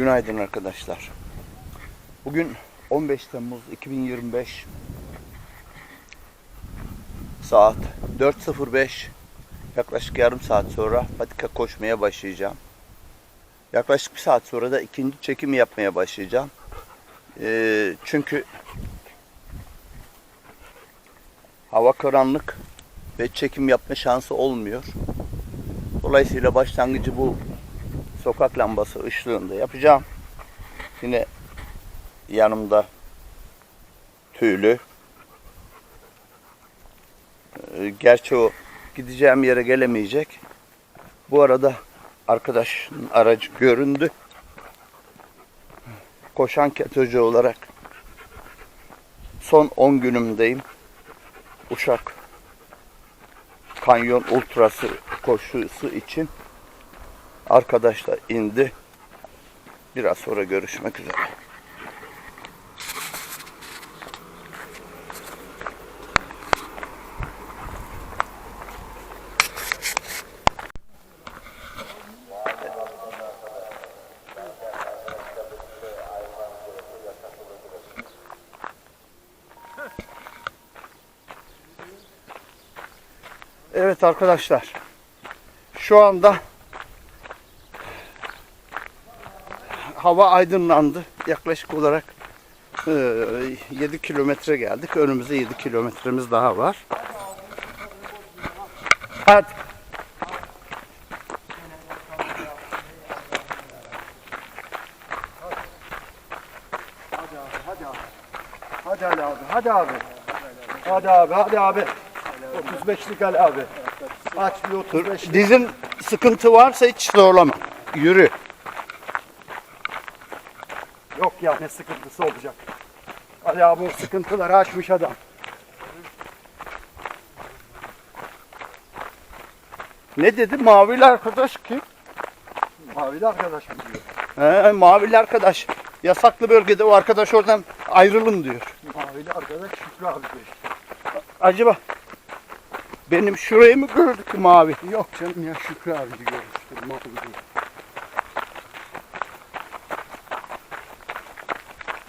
Günaydın arkadaşlar. Bugün 15 Temmuz 2025 saat 4.05 yaklaşık yarım saat sonra patika koşmaya başlayacağım. Yaklaşık bir saat sonra da ikinci çekimi yapmaya başlayacağım. Ee, çünkü hava karanlık ve çekim yapma şansı olmuyor. Dolayısıyla başlangıcı bu sokak lambası ışığında yapacağım. Yine yanımda tüylü. Ee, Gerçi o gideceğim yere gelemeyecek. Bu arada arkadaşın aracı göründü. Koşan ketocu olarak son 10 günümdeyim. Uşak Kanyon Ultrası koşusu için arkadaşlar indi. Biraz sonra görüşmek üzere. Evet arkadaşlar. Şu anda hava aydınlandı. Yaklaşık olarak e, 7 kilometre geldik. Önümüzde 7 kilometremiz daha var. Hadi. Hadi Ali abi, hadi abi. Hadi abi, hadi abi. 35'lik Ali abi. Aç bir 35'lik. Dizin sıkıntı varsa hiç zorlama. Yürü. Ya ne sıkıntısı olacak. Ali abi o sıkıntıları açmış adam. Ne dedi mavili arkadaş kim? Mavili arkadaş mı diyor? He, mavili arkadaş. Yasaklı bölgede o arkadaş oradan ayrılın diyor. Mavili arkadaş Şükrü abi diyor işte. Acaba benim şurayı mı gördük mavi? Yok canım ya Şükrü abi işte. Mavili diyor.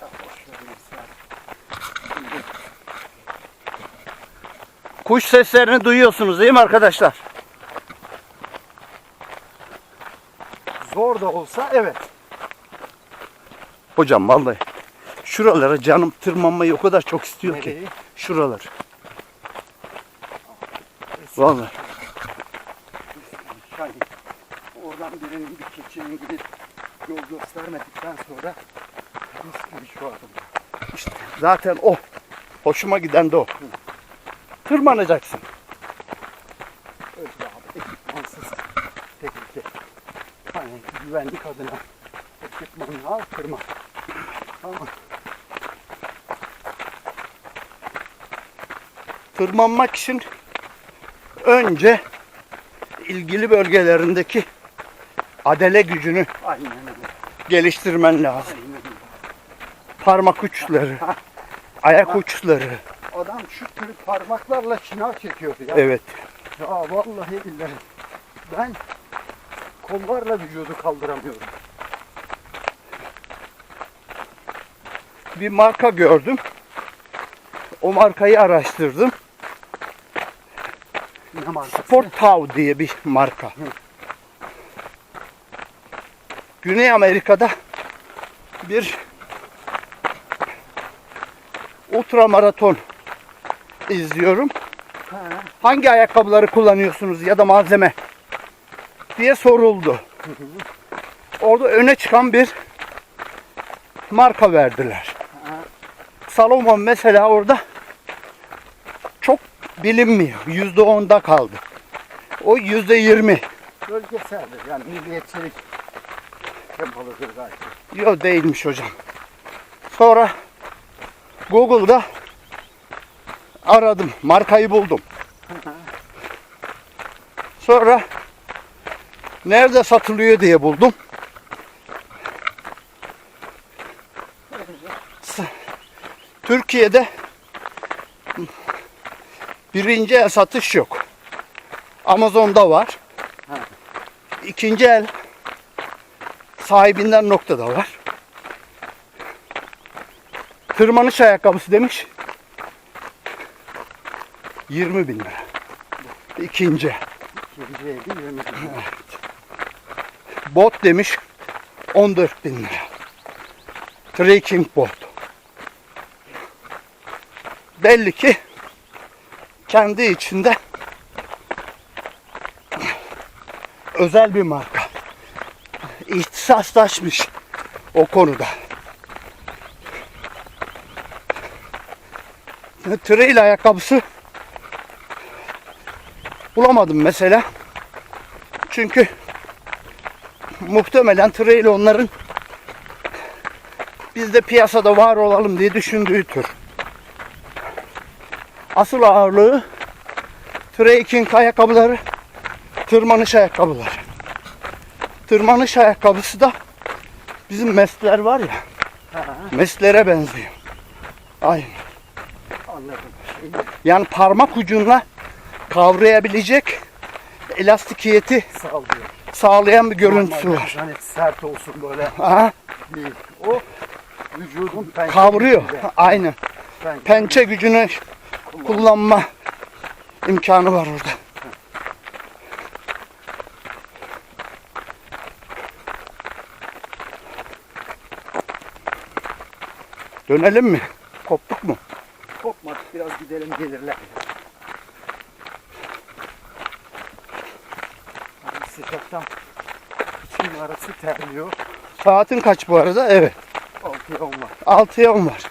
Ya boş ver neyse abi. Kuş seslerini duyuyorsunuz değil mi arkadaşlar? Zor da olsa evet. Hocam vallahi şuralara canım tırmanmayı o kadar çok istiyor ki. Nereye? Şuralar. Vallahi. Yani oradan birinin bir keçinin gidip yol göstermedikten sonra riskli şu adım. İşte zaten o. Hoşuma giden de o. Tırmanacaksın. Öyle abi ekipmansız tehlike. Hani güvenlik adına ekipmanı al kırma. Tamam. Tırmanmak için önce ilgili bölgelerindeki adele gücünü Aynen geliştirmen lazım. Aynen. Parmak uçları, ayak uçları. Adam şu kırık parmaklarla şınav çekiyordu ya. Evet. Ya vallahi billahi. Ben kollarla vücudu kaldıramıyorum. Bir marka gördüm. O markayı araştırdım. Ne markası? Sport Tav diye bir marka. Güney Amerika'da bir ultramaraton izliyorum. Ha, Hangi ayakkabıları kullanıyorsunuz ya da malzeme diye soruldu. Orada öne çıkan bir marka verdiler. Salomon mesela orada çok bilinmiyor. Yüzde onda kaldı. O yüzde yirmi. bölgeseldir yani milliyetçilik tempalıdır belki. Yok değilmiş hocam. Sonra Google'da aradım. Markayı buldum. Sonra nerede satılıyor diye buldum. Türkiye'de birinci el satış yok. Amazon'da var. İkinci el sahibinden nokta da var. Tırmanış ayakkabısı demiş. 20 bin lira. İkinci. İkinciye bir yirmi bin. Bot demiş 14 bin lira. Trekking bot. Belli ki kendi içinde özel bir marka. İhtisaslaşmış o konuda. Trail ayakkabısı bulamadım mesela. Çünkü muhtemelen trail onların biz de piyasada var olalım diye düşündüğü tür. Asıl ağırlığı trekking ayakkabıları, tırmanış ayakkabıları. Tırmanış ayakkabısı da bizim mesler var ya, meslere benziyor. Aynen. Anladım. Yani parmak ucunla kavrayabilecek elastikiyeti sağlıyor. sağlayan bir görüntüsü Normalde var. Hani sert olsun böyle Aha, değil. O vücudun pençe kavruyor. gücüyle, Aynen. pençe Pençe gücünü kullanma imkanı var orada. Dönelim mi? Koptuk mu? Kopmadık biraz gidelim gelirler. Sıcaktan içim arası terliyor. Saatin kaç bu arada? Evet. Altıya on var. 6'ya 10 var.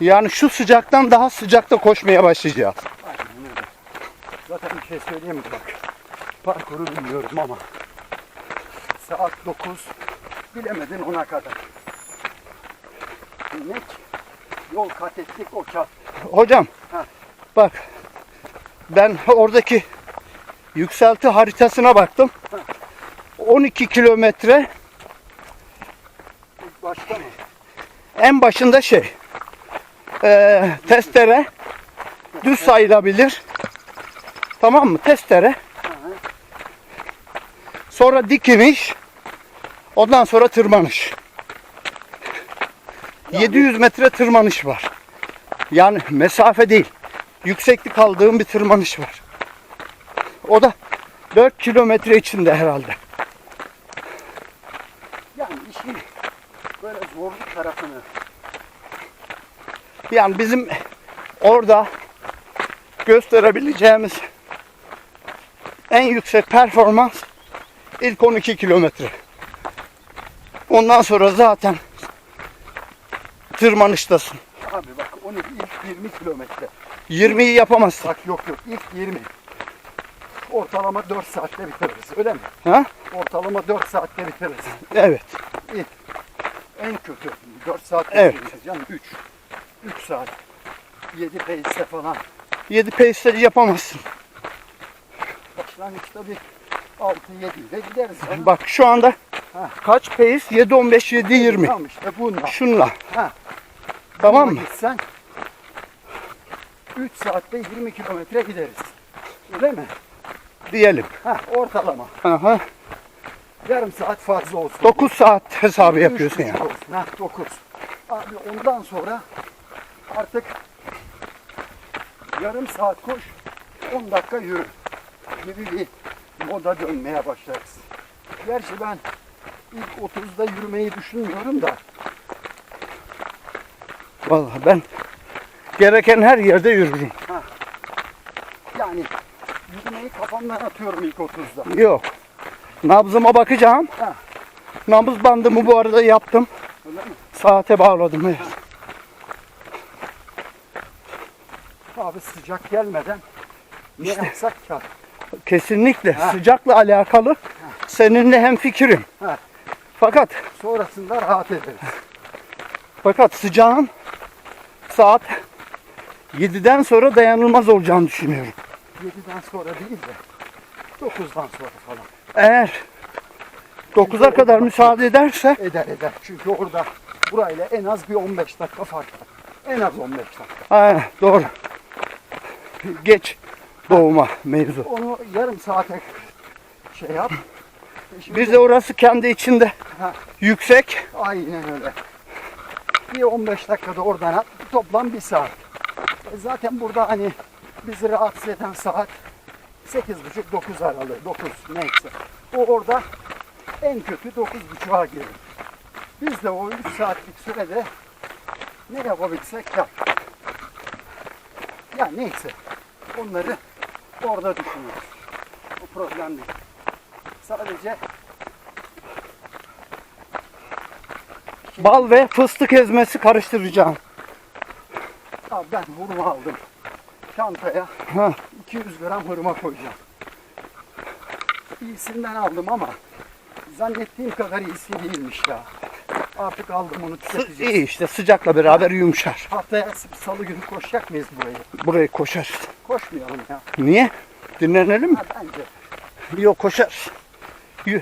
Yani şu sıcaktan daha sıcakta koşmaya başlayacağız. Aynen öyle. Zaten bir şey söyleyeyim mi bak. Parkuru bilmiyorum ama saat 9 bilemedin ona kadar. İnek yol kat ettik o kat. Hocam Ha. bak ben oradaki yükselti haritasına baktım. 12 kilometre Başta mı? en başında şey eee, testere düz sayılabilir. Tamam mı? Testere. Sonra dik iniş. Ondan sonra tırmanış. 700 metre tırmanış var. Yani mesafe değil. Yükseklik aldığım bir tırmanış var. O da 4 kilometre içinde herhalde. Yani işin böyle zorluk tarafını Yani bizim orada gösterebileceğimiz en yüksek performans ilk 12 kilometre. Ondan sonra zaten tırmanıştasın. abi bak onu ilk 20 kilometre. 20'yi yapamazsın. Bak yok yok ilk 20. Ortalama 4 saatte bitiririz öyle mi? Ha? Ortalama 4 saatte bitiririz. Evet. En kötü 4 saat Evet. bitiririz. Yani 3. 3 saat. 7 pace'te falan. 7 pace'leri yapamazsın. Başlangıçta bir 6 7 ile gideriz. Yani. Bak şu anda Ha. kaç pace? 7 15 7 20. Tamam işte bununla. Şunla. Ha. Tamam Bununla mı? Gitsen 3 saatte 20 kilometre gideriz. Öyle mi? Diyelim. Ha ortalama. Aha. Yarım saat fazla olsun. 9 saat hesabı yapıyorsun ya. buçuk olsun. Ha 9. Abi ondan sonra artık yarım saat koş 10 dakika yürü gibi bir moda dönmeye başlarız. Gerçi ben ilk 30'da yürümeyi düşünmüyorum da Vallahi ben gereken her yerde yürürüm. yani kafamdan atıyorum ilk 30'da. Yok. Nabzıma bakacağım. Ha. Nabız bandımı bu arada yaptım. Öyle mi? Saate bağladım. Evet. Abi sıcak gelmeden ne yapsak kar. Kesinlikle Ha. sıcakla alakalı seninle hem fikrim. Ha. Fakat Sonrasında rahat ederiz. fakat sıcağın saat 7'den sonra dayanılmaz olacağını düşünüyorum. 7'den sonra değil de 9'dan sonra falan. Eğer 9'a kadar müsaade ederse Eder eder. Çünkü orada burayla en az bir 15 dakika fark var. En az 15 dakika. ha, doğru. Geç doğuma mevzu. Onu yarım saate şey yap. Şimdi- Bir de orası kendi içinde Ha. yüksek. Aynen öyle. Bir 15 dakikada oradan at. Toplam bir saat. E zaten burada hani bizi rahatsız eden saat 8.30-9 aralığı. 9 neyse. O orada en kötü 9.30'a gelir. Biz de o 3 saatlik sürede ne yapabilsek yap. Ya neyse. Onları orada düşünüyoruz. O problem değil. Sadece Bal ve fıstık ezmesi karıştıracağım. Abi ben hurma aldım. Çantaya Ha. 200 gram hurma koyacağım. İyisinden aldım ama zannettiğim kadar iyisi değilmiş ya. Artık aldım onu tüketeceğiz. İyi işte sıcakla beraber yumuşar. Haftaya salı günü koşacak mıyız burayı? Burayı koşarız. Koşmayalım ya. Niye? Dinlenelim mi? Ha, bence. Yok koşarız.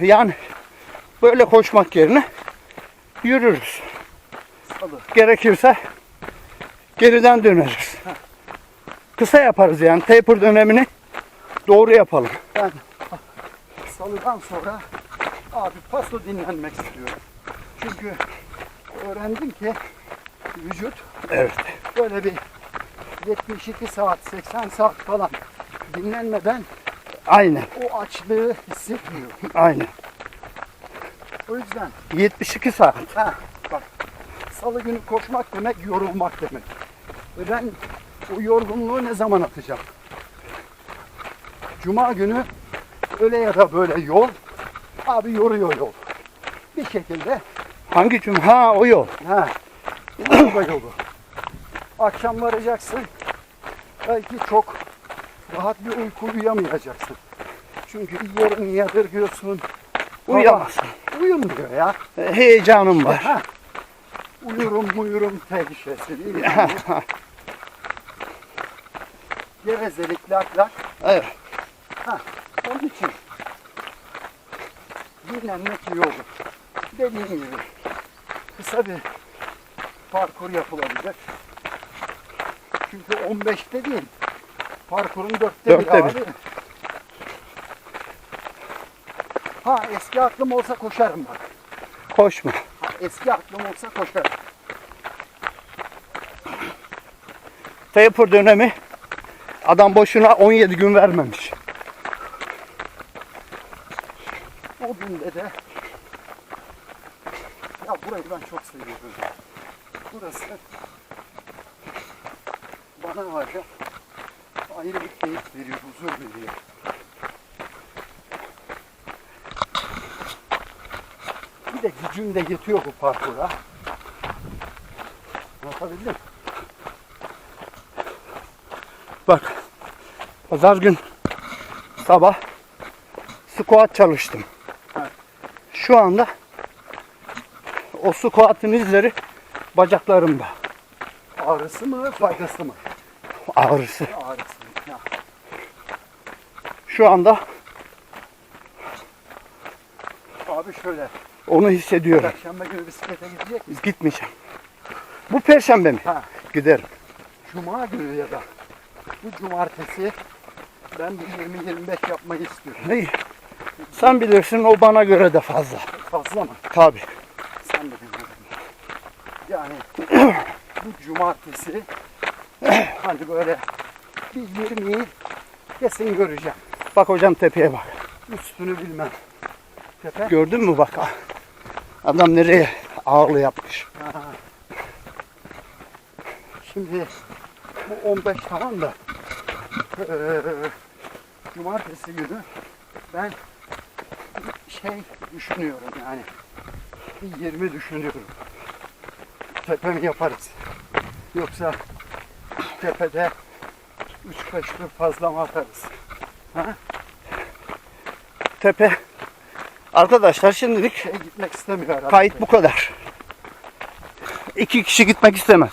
Yani böyle koşmak yerine yürürüz. Salı. Gerekirse geriden döneriz. Kısa yaparız yani taper dönemini doğru yapalım. Ben salıdan sonra abi paso dinlenmek istiyorum. Çünkü öğrendim ki vücut Evet. böyle bir 72 saat, 80 saat falan dinlenmeden Aynen. o açlığı hissetmiyor. Aynen. O yüzden 72 saat. ha bak salı günü koşmak demek yorulmak demek. Ve ben o yorgunluğu ne zaman atacağım? Cuma günü öyle ya da böyle yol abi yoruyor yol. Bir şekilde Hangi cuma? Ha o yol. ha yolda yolu. Akşam varacaksın. Belki çok rahat bir uyku uyuyamayacaksın. Çünkü yarın yadırgıyorsun. Uyuyamazsın. Uyum diyor ya. Heyecanım var. Ha. Uyurum uyurum tehlikesi Gevezelik lak lak. Evet. Onun için dinlenmek iyi olur. Dediğim gibi kısa bir parkur yapılabilir. Çünkü 15'te değil. Parkurun dörtte, Dörtte bir. abi. Ha eski aklım olsa koşarım bak. Koşma. Ha, eski aklım olsa koşarım. Taper dönemi adam boşuna 17 gün vermemiş. O günde de ya burayı ben çok seviyorum. Burası bana var ya ayrı bir keyif veriyor, huzur veriyor. Bir de gücüm de yetiyor bu parkura. Anlatabildim? Bak. Pazar gün sabah squat çalıştım. Evet. Şu anda o squat'ın izleri bacaklarımda. Ağrısı mı, faydası mı? Ağrısı. Ağrısı. Ya. Şu anda Abi şöyle, onu hissediyorum. Perşembe günü bisiklete gidecek miyiz? Gitmeyeceğim. Bu perşembe mi? Ha. Giderim. Cuma günü ya da bu cumartesi ben bir 20-25 yapmayı istiyorum. İyi. Sen bilirsin o bana göre de fazla. Fazla mı? Tabii. Sen de bilmiyorum. Yani bu cumartesi hani böyle bir 20'yi kesin göreceğim. Bak hocam tepeye bak. Üstünü bilmem. Tepe. Gördün mü bak. Adam nereye ağırlı yapmış. Ha. Şimdi bu 15 tamam da cumartesi günü ben şey düşünüyorum yani bir 20 düşünüyorum. Tepemi yaparız. Yoksa tepede 3-5 tur fazla mı atarız? Ha? Tepe. Arkadaşlar şimdilik Şey gitmek istemiyor kayıt bu kadar. İki kişi gitmek istemez.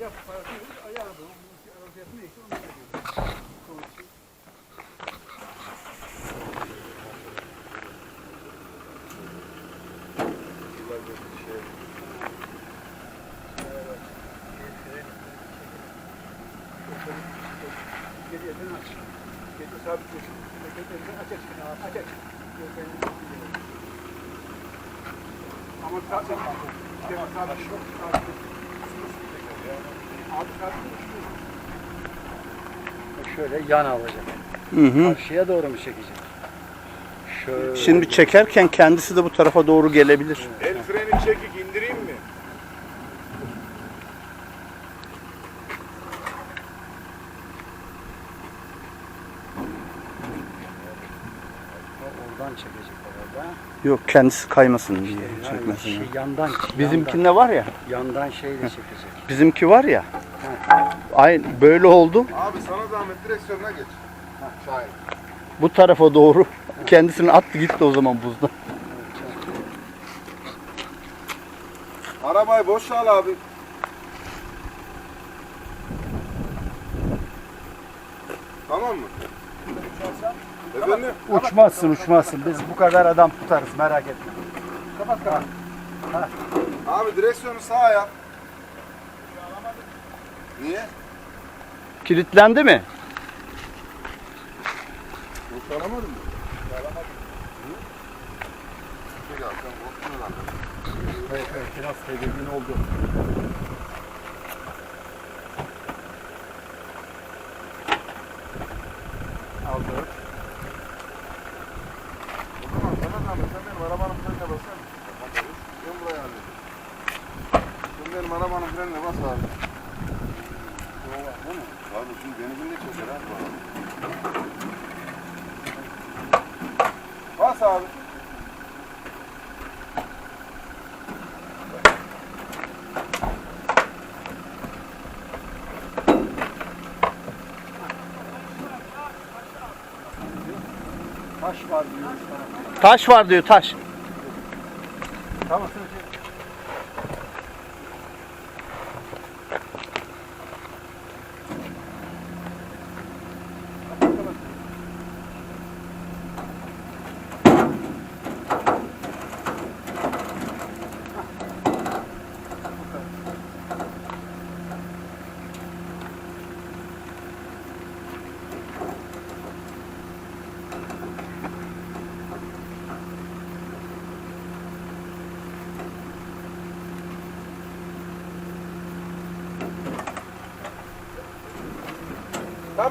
Yap parasını ayarlı. Arabası yapın neyse onu yapıyoruz. Sonuçta. Gece yeterin aç. Gece sabit kesin. Yeterin aç aç. Aç aç. Ama tatlı. Şöyle yan alacak. Hı hı. Karşıya doğru mu çekecek? Şöyle. Şimdi çekerken kendisi de bu tarafa doğru gelebilir. El freni çekik indireyim mi? oradan çekecek orada. Yok kendisi kaymasın diye Yani çekmesin. şey, yandan, Bizimkinde var ya. yandan, şeyle çekecek. Bizimki var ya. Aynı böyle oldu. Abi sana zahmet direksiyonuna geç. Şahin. Bu tarafa doğru kendisini attı gitti o zaman buzda. Arabayı boşa al abi. Tamam mı? Efendim? Uçmazsın uçmazsın. Biz bu kadar adam tutarız merak etme. Kapat kapat. Abi direksiyonu sağa yap. Niye? Kilitlendi mi? Kurtaramadın mı? Kurtaramadın. Ya sen korktun lan. Evet, evet, biraz tedirgin oldu. Aldı. O zaman sana zahmet sen benim arabanın frenine basar mısın? Ben buraya halledeyim. Sen frenine bas abi. Abi şimdi beni de keser ha. Bas abi. Taş var sana. Taş var diyor taş. Tamam.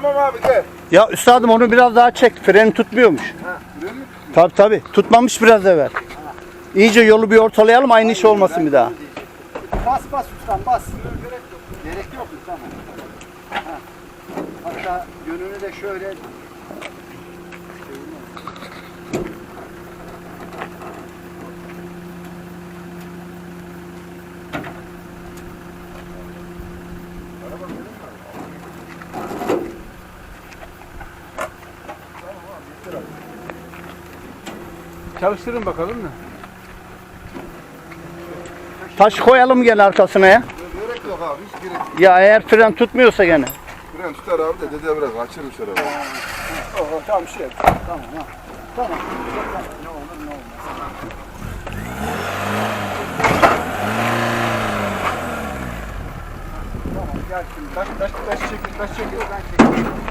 Tamam abi gel. Ya üstadım onu biraz daha çek. Freni tutmuyormuş. Fren mi? Tabi tabi. Tutmamış biraz evvel. İyice yolu bir ortalayalım aynı iş olmasın bir daha. Bas bas ustam bas. Gerek yok mu? Tamam. Ha. Hatta yönünü de şöyle Çalıştırın bakalım da. Taş koyalım gene arkasına ya. Gerek yok abi hiç gerek yok. Ya eğer fren tutmuyorsa gene. Fren tutar abi de dede biraz kaçırmış arabayı. Oh, tamam şey. Tamam ha. Tamam. Ne olur ne olmaz. Tamam gel şimdi. Taş taş taş çekil taş çekil. Ben çekeyim.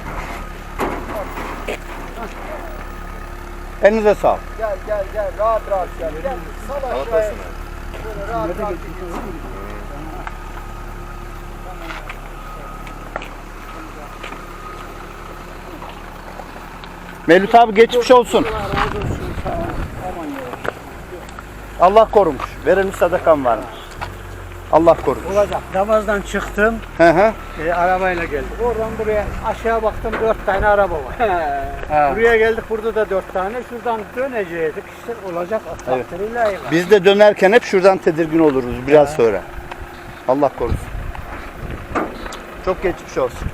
Elinize sağlık. Gel gel gel rahat rahat gel. Gel sal aşağıya. Şöyle rahat rahat gel. Mevlüt abi geçmiş olsun. Allah. Sağ korumuş. Verilmiş sadakam varmış. Allah korumuş. Olacak. Namazdan çıktım. Hı hı. E, arabayla geldik. Oradan buraya aşağı baktım dört tane araba var. Ha. Buraya geldik burada da dört tane. Şuradan dönecektik. İşte olacak. Evet. Biz de dönerken hep şuradan tedirgin oluruz biraz sonra. Allah korusun. Çok geçmiş olsun.